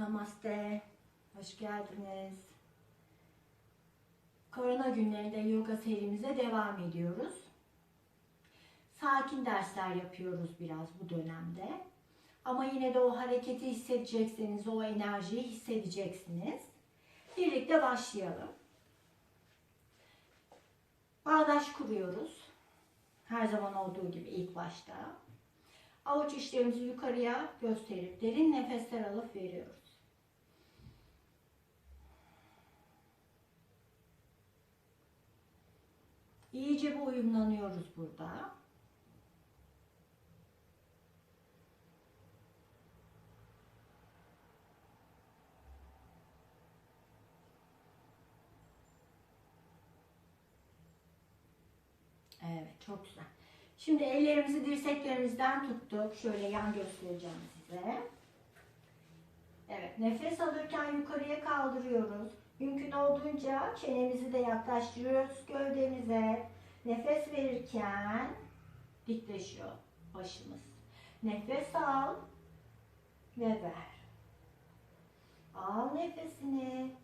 Namaste. Hoş geldiniz. Korona günlerinde yoga serimize devam ediyoruz. Sakin dersler yapıyoruz biraz bu dönemde. Ama yine de o hareketi hissedeceksiniz, o enerjiyi hissedeceksiniz. Birlikte başlayalım. Bağdaş kuruyoruz. Her zaman olduğu gibi ilk başta. Avuç içlerimizi yukarıya gösterip derin nefesler alıp veriyoruz. İyice bir uyumlanıyoruz burada. Evet, çok güzel. Şimdi ellerimizi dirseklerimizden tuttuk. Şöyle yan göstereceğim size. Evet, nefes alırken yukarıya kaldırıyoruz. Mümkün olduğunca çenemizi de yaklaştırıyoruz gövdemize. Nefes verirken dikleşiyor başımız. Nefes al ve ver. Al nefesini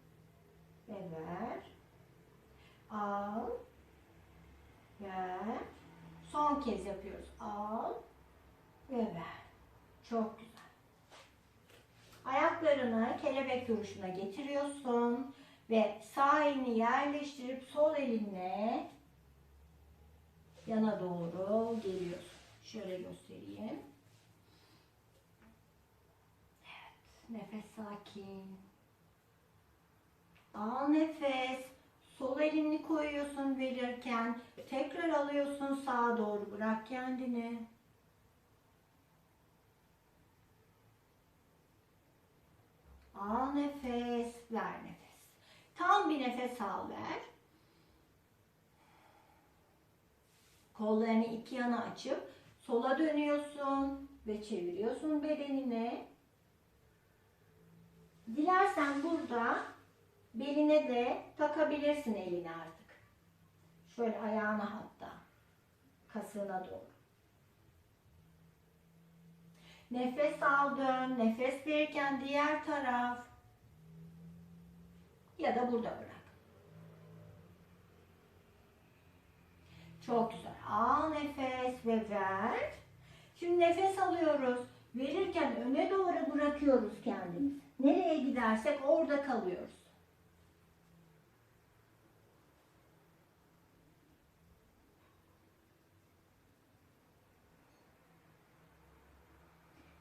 ve ver. Al, ver. Son kez yapıyoruz. Al ve ver. Çok güzel. Ayaklarını kelebek duruşuna getiriyorsun ve sağ elini yerleştirip sol elinle yana doğru geliyorsun. Şöyle göstereyim. Evet, nefes sakin. Al nefes. Sol elini koyuyorsun verirken. Tekrar alıyorsun sağa doğru. Bırak kendini. Al nefes, ver nefes. Tam bir nefes al ver. Kollarını iki yana açıp sola dönüyorsun ve çeviriyorsun bedenini. Dilersen burada beline de takabilirsin elini artık. Şöyle ayağına hatta. Kasığına doğru. Nefes al dön. Nefes verirken diğer taraf. Ya da burada bırak. Çok güzel. Al nefes ve ver. Şimdi nefes alıyoruz. Verirken öne doğru bırakıyoruz kendimizi. Nereye gidersek orada kalıyoruz.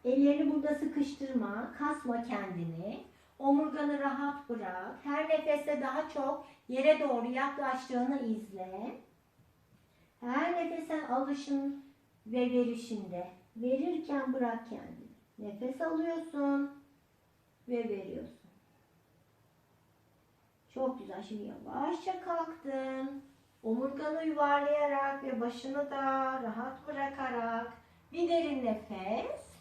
Ellerini burada sıkıştırma, kasma kendini. Omurganı rahat bırak. Her nefeste daha çok yere doğru yaklaştığını izle. Her nefesten alışın ve verişinde. Verirken bırak kendini. Nefes alıyorsun ve veriyorsun. Çok güzel. Şimdi yavaşça kalktın. Omurganı yuvarlayarak ve başını da rahat bırakarak bir derin nefes.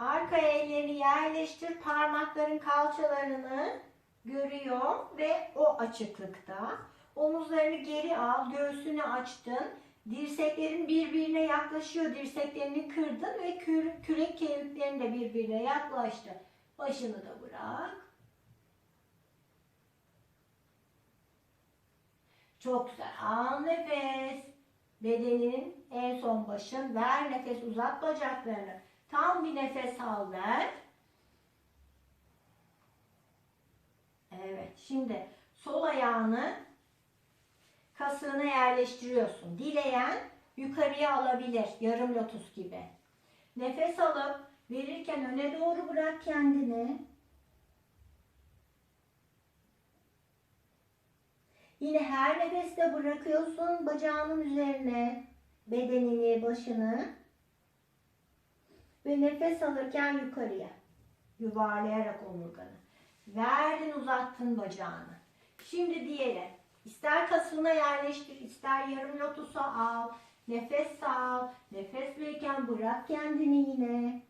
Arkaya ellerini yerleştir. Parmakların kalçalarını görüyor ve o açıklıkta. Omuzlarını geri al. Göğsünü açtın. Dirseklerin birbirine yaklaşıyor. Dirseklerini kırdın ve kür, kürek kemiklerin de birbirine yaklaştı. Başını da bırak. Çok güzel. Al nefes. Bedeninin en son başın. Ver nefes. Uzat bacaklarını. Tam bir nefes al ver. Evet. Şimdi sol ayağını kasığına yerleştiriyorsun. Dileyen yukarıya alabilir. Yarım lotus gibi. Nefes alıp verirken öne doğru bırak kendini. Yine her nefeste bırakıyorsun bacağının üzerine bedenini, başını. Ve nefes alırken yukarıya. Yuvarlayarak omurganı. Verdin uzattın bacağını. Şimdi diğeri. İster kasığına yerleştir, ister yarım lotusa al. Nefes al. Nefes verirken bırak kendini yine.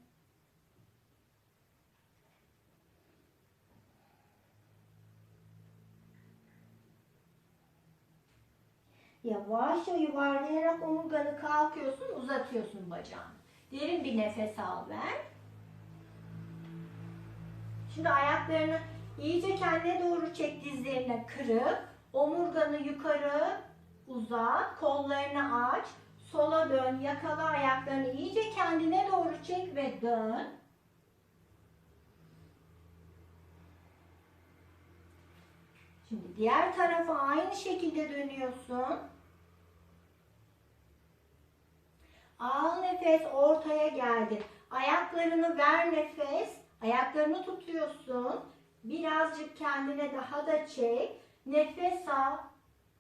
Yavaşça yuvarlayarak omurganı kalkıyorsun, uzatıyorsun bacağını. Derin bir nefes al ver. Şimdi ayaklarını iyice kendine doğru çek dizlerine kırıp omurganı yukarı uzat, kollarını aç, sola dön, yakala ayaklarını iyice kendine doğru çek ve dön. Şimdi diğer tarafa aynı şekilde dönüyorsun. Al nefes ortaya geldi. Ayaklarını ver nefes. Ayaklarını tutuyorsun. Birazcık kendine daha da çek. Nefes al.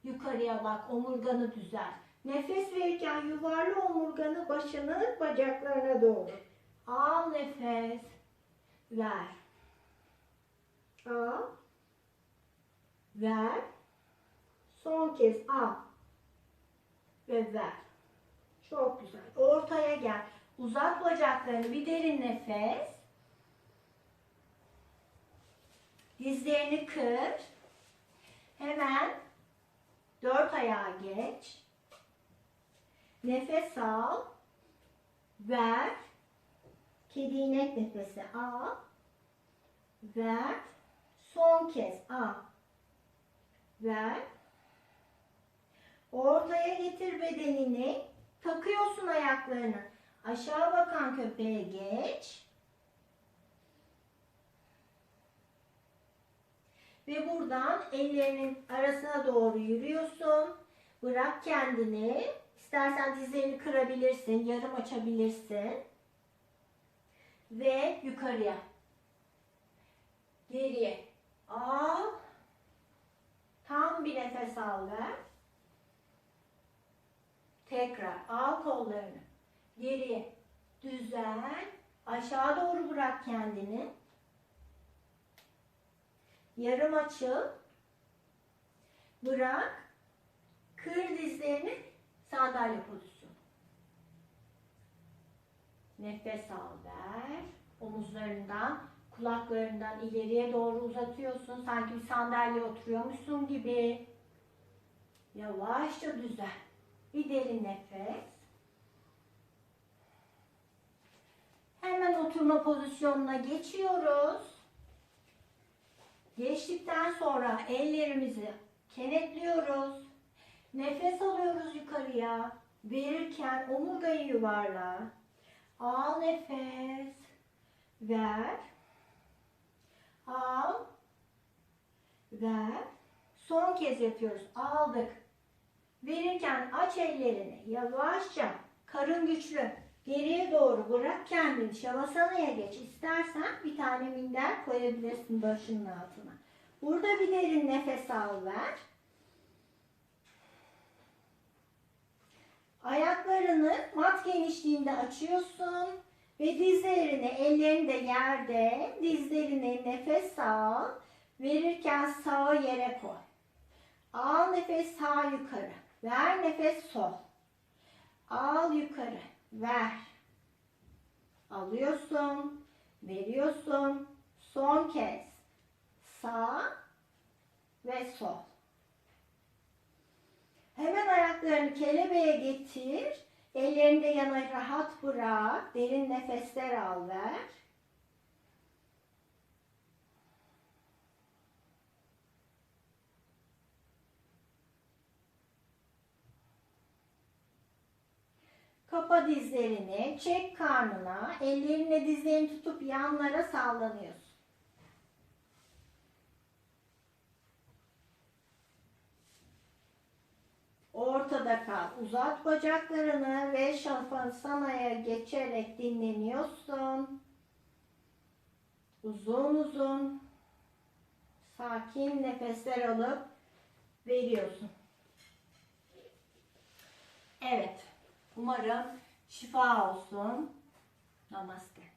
Yukarıya bak. Omurganı düzelt. Nefes verirken yuvarla omurganı başını bacaklarına doğru. Al nefes. Ver. Al. Ver. Son kez al. Ve ver. Çok güzel. Ortaya gel. Uzat bacaklarını. Bir derin nefes. Dizlerini kır. Hemen dört ayağa geç. Nefes al. Ver. Kedi inek nefesi al. Ver. Son kez al. Ver. Ortaya getir bedenini. Takıyorsun ayaklarını. Aşağı bakan köpeğe geç. Ve buradan ellerinin arasına doğru yürüyorsun. Bırak kendini. İstersen dizlerini kırabilirsin, yarım açabilirsin. Ve yukarıya. Geriye. Al. Tam bir nefes al ver. Tekrar al kollarını. Geriye. Düzel. Aşağı doğru bırak kendini. Yarım açıl. Bırak. Kır dizlerini sandalye pozisyonu. Nefes al ver. Omuzlarından, kulaklarından ileriye doğru uzatıyorsun. Sanki bir sandalye oturuyormuşsun gibi. Yavaşça düzel. Bir derin nefes. Hemen oturma pozisyonuna geçiyoruz. Geçtikten sonra ellerimizi kenetliyoruz. Nefes alıyoruz yukarıya. Verirken omurgayı yuvarla. Al nefes. Ver. Al. Ver. Son kez yapıyoruz. Aldık. Verirken aç ellerini. Yavaşça. Karın güçlü. Geriye doğru bırak kendini. Şavasana'ya geç. İstersen bir tane minder koyabilirsin başının altına. Burada bir derin nefes al ver. Ayaklarını mat genişliğinde açıyorsun ve dizlerini, ellerini de yerde, dizlerini nefes al. Verirken sağı yere koy. Al nefes sağ yukarı. Ver nefes sol. Al yukarı. Ver. Alıyorsun. Veriyorsun. Son kez. Sağ ve sol. Hemen ayaklarını kelebeğe getir. Ellerini de yana rahat bırak. Derin nefesler al ver. Kapa dizlerini, çek karnına, ellerinle dizlerini tutup yanlara sallanıyorsun. Ortada kal. Uzat bacaklarını ve şafasanaya geçerek dinleniyorsun. Uzun uzun sakin nefesler alıp veriyorsun. Evet. Umarım şifa olsun. Namaste.